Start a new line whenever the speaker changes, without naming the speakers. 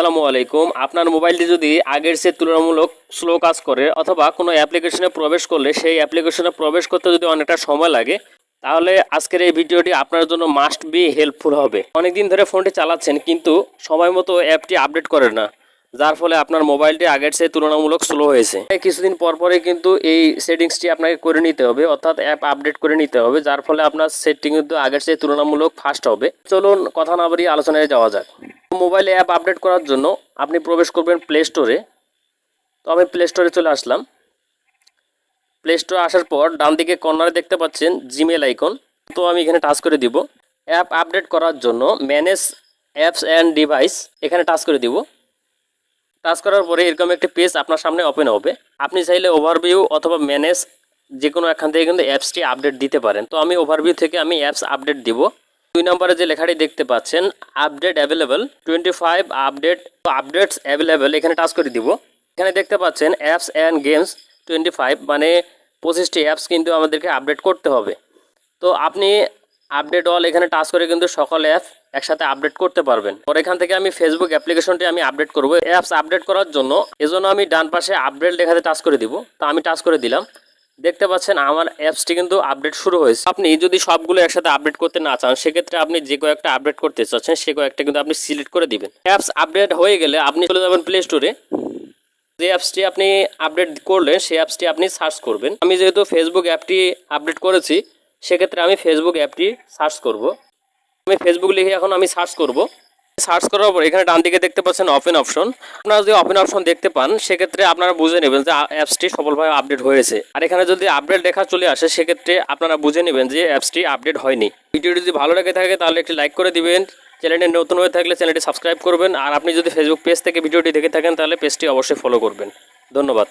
আসসালামু আলাইকুম। আপনার মোবাইলটি যদি আগের চেয়ে তুলনামূলক স্লো কাজ করে অথবা কোনো অ্যাপ্লিকেশনে প্রবেশ করলে সেই অ্যাপ্লিকেশনে প্রবেশ করতে যদি অনেকটা সময় লাগে, তাহলে আজকের এই ভিডিওটি আপনার জন্য মাস্ট বি হেল্পফুল হবে। অনেকদিন ধরে ফোনটি চালাচ্ছেন কিন্তু সময় মতো অ্যাপটি আপডেট করে না, যার ফলে আপনার মোবাইলটি আগের চেয়ে তুলনামূলক স্লো হয়েছে। কিছুদিন পর পরে কিন্তু এই সেটিংসটি আপনাকে করে নিতে হবে, অর্থাৎ অ্যাপ আপডেট করে নিতে হবে, যার ফলে আপনার সেটিং কিন্তু আগের চেয়ে তুলনামূলক ফাস্ট হবে। চলুন কথা না বাড়িয়ে আলোচনায় যাওয়া যাক। মোবাইলে অ্যাপ আপডেট করার জন্য আপনি প্রবেশ করবেন প্লে স্টোরে তো আমি প্লে স্টোরে চলে আসলাম। প্লে স্টোরে আসার পর ডান দিকে কর্নারে দেখতে পাচ্ছেন জিমেল আইকন তো আমি এখানে টাচ করে দিব। অ্যাপ আপডেট করার জন্য ম্যানেজ অ্যাপস অ্যান্ড ডিভাইস এখানে টাচ করে দিব। টাচ করার পরে এরকম একটি পেজ আপনার সামনে ওপেন হবে। আপনি চাইলে ওভারভিউ অথবা ম্যানেজ যে কোনো এখান থেকে কিন্তু অ্যাপসটি আপডেট দিতে পারেন। তো আমি ওভারভিউ থেকে আমি অ্যাপস আপডেট দিব। দুই নম্বরে যে লেখাটি দেখতে পাচ্ছেন update available twenty five update updates available এখানে টাচ করে দিব। এখানে দেখতে পাচ্ছেন apps and games twenty five মানে পঁচিশটি অ্যাপস কিন্তু আমাদেরকে আপডেট করতে হবে। তো আপনি আপডেট অল এখানে টাচ করে কিন্তু সকল অ্যাপ একসাথে আপডেট করতে পারবেন। পর এখান থেকে আমি ফেসবুক অ্যাপ্লিকেশনটি আমি আপডেট করব। অ্যাপস আপডেট করার জন্য, এজন্য আমি ডান পাশে আপডেট লেখাতে টাচ করে দিব। তা আমি টাচ করে দিলাম। দেখতে পাচ্ছেন আমার অ্যাপসটি কিন্তু আপডেট শুরু হয়েছে। আপনি যদি সবগুলো একসাথে আপডেট করতে না চান, সেক্ষেত্রে আপনি যে কয়েকটা আপডেট করতে চাচ্ছেন, সে কয়েকটা কিন্তু আপনি সিলেক্ট করে দিবেন। অ্যাপস আপডেট হয়ে গেলে আপনি চলে যাবেন প্লে স্টোরে যে অ্যাপসটি আপনি আপডেট করলেন সেই অ্যাপসটি আপনি সার্চ করবেন। আমি যেহেতু ফেসবুক অ্যাপটি আপডেট করেছি, সেক্ষেত্রে আমি ফেসবুক অ্যাপটি সার্চ করব। আমি ফেসবুক লিখে এখন আমি সার্চ করব। সার্চ করার পর এখানে ডান দিকে দেখতে পাচ্ছেন ওপেন অপশন আপনারা যদি ওপেন অপশন দেখতে পান, সেক্ষেত্রে আপনারা বুঝে নেবেন যে অ্যাপসটি সফলভাবে আপডেট হয়েছে। আর এখানে যদি আপডেট লেখা চলে আসে, সেক্ষেত্রে আপনারা বুঝে নেবেন যে অ্যাপসটি আপডেট হয়নি। ভিডিওটি যদি ভালো লেগে থাকে, তাহলে একটি লাইক করে দিবেন। চ্যানেলটি নতুন হয়ে থাকলে চ্যানেলটি সাবস্ক্রাইব করবেন। আর আপনি যদি ফেসবুক পেজ থেকে ভিডিওটি দেখে থাকেন, তাহলে পেজটি অবশ্যই ফলো করবেন। ধন্যবাদ।